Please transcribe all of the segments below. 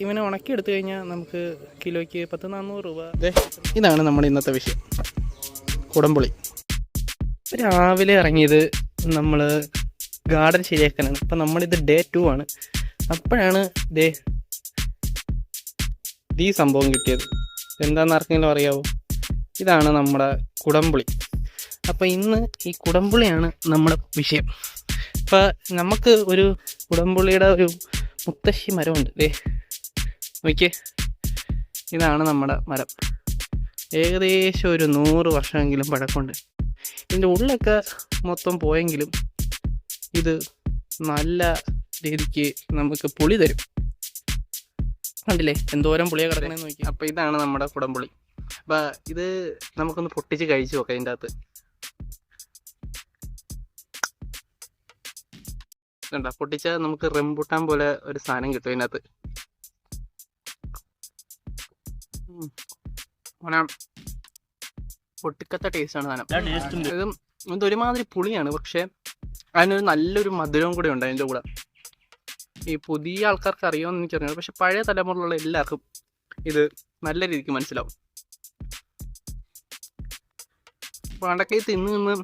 ഇവനെ ഉണക്കി എടുത്തു കഴിഞ്ഞാൽ നമുക്ക് കിലോയ്ക്ക് പത്ത് നാനൂറ് രൂപ. ഇതാണ് നമ്മുടെ ഇന്നത്തെ വിഷയം. കുടംപുളി. രാവിലെ ഇറങ്ങിയത് നമ്മൾ ഗാർഡൻ ശരിയാക്കാനാണ്. അപ്പം നമ്മളിത് ഡേ ടു ആണ്. അപ്പോഴാണ് ദേ ഈ സംഭവം കിട്ടിയത്. എന്താണെന്ന് ആർക്കെങ്കിലും അറിയാവോ? ഇതാണ് നമ്മുടെ കുടംപുളി. അപ്പം ഇന്ന് ഈ കുടംപുളിയാണ് നമ്മുടെ വിഷയം. അപ്പം നമുക്ക് ഒരു കുടംപുളിയുടെ ഒരു മുത്തശ്ശി മരമുണ്ട്. ദേ നോക്കിയേ. ഇതാണ് നമ്മുടെ മരം. ഏകദേശം ഒരു നൂറ് വർഷമെങ്കിലും പഴക്കമുണ്ട്. ഇതിന്റെ ഉള്ളൊക്കെ മൊത്തം പോയെങ്കിലും ഇത് നല്ല രീതിക്ക് നമുക്ക് പുളി തരും. കണ്ടില്ലേ? എന്തോരം പുളിയെ കിടക്കണേ നോക്കി അപ്പോൾ ഇതാണ് നമ്മുടെ കുടംപുളി. അപ്പം ഇത് നമുക്കൊന്ന് പൊട്ടിച്ച് കഴിച്ചു നോക്കാം ഇതിന്റെ അകത്ത്. കണ്ട പൊട്ടിച്ചാൽ നമുക്ക് റെമ്പുട്ടാൻ പോലെ ഒരു സാധനം കിട്ടും ഇതിനകത്ത് അങ്ങനെ പൊട്ടിക്കത്ത ടേസ്റ്റാണ് സാധനം. ഇതും ഇത് ഒരുമാതിരി പുളിയാണ്. പക്ഷെ അതിനൊരു നല്ലൊരു മധുരവും കൂടെ ഉണ്ട് അതിന്റെ കൂടെ. ഈ പുതിയ ആൾക്കാർക്ക് അറിയുമെന്ന് എനിക്കറിയാം പക്ഷെ പഴയ തലമുറയിലുള്ള എല്ലാവർക്കും ഇത് നല്ല രീതിക്ക് മനസ്സിലാവും. പണ്ടൊക്കെ തിന്ന് നിന്ന്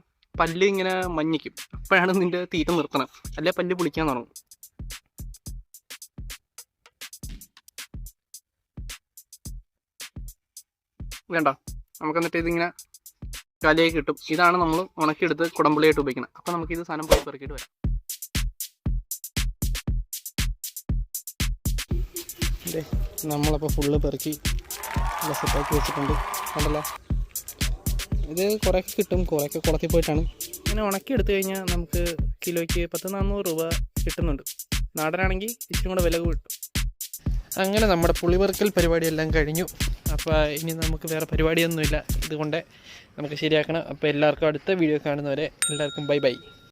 പല്ല് ഇങ്ങനെ മഞ്ഞിക്കും. അപ്പോഴാണ് നിന്റെ തീറ്റ നിർത്തണം. അല്ലെ പല്ല് പുളിക്കാൻ തുടങ്ങും. വേണ്ട. നമുക്ക് എന്നിട്ട് ഇതിങ്ങനെ കലയായി കിട്ടും. ഇതാണ് നമ്മൾ ഉണക്കിയെടുത്ത് കുടമ്പുളിയായിട്ട് ഉപയോഗിക്കുന്നത്. അപ്പം നമുക്ക് ഇത് സാധനം പോയി പെറുക്കിയിട്ട് വരാം. അതെ നമ്മളപ്പോൾ ഫുള്ള് പെറുക്കി സെറ്റാക്കി വെച്ചിട്ടുണ്ട്. കണ്ടല്ലോ? ഇത് കുറേയൊക്കെ കിട്ടും. കുറേയൊക്കെ കുളത്തിൽ പോയിട്ടാണ്. ഇങ്ങനെ ഉണക്കി എടുത്തു കഴിഞ്ഞാൽ നമുക്ക് കിലോയ്ക്ക് പത്ത് നാനൂറ് രൂപ കിട്ടുന്നുണ്ട്. നാടനാണെങ്കിൽ ഇച്ചിരി കൂടെ വില കിട്ടും. അങ്ങനെ നമ്മുടെ പുളിവെറുക്കൽ പരിപാടിയെല്ലാം കഴിഞ്ഞു. അപ്പോൾ ഇനി നമുക്ക് വേറെ പരിപാടിയൊന്നുമില്ല. ഇതുകൊണ്ട് നമുക്ക് ശരിയാക്കണം. അപ്പോൾ എല്ലാവർക്കും അടുത്ത വീഡിയോ കാണുന്നവരെ എല്ലാവർക്കും ബൈ ബൈ.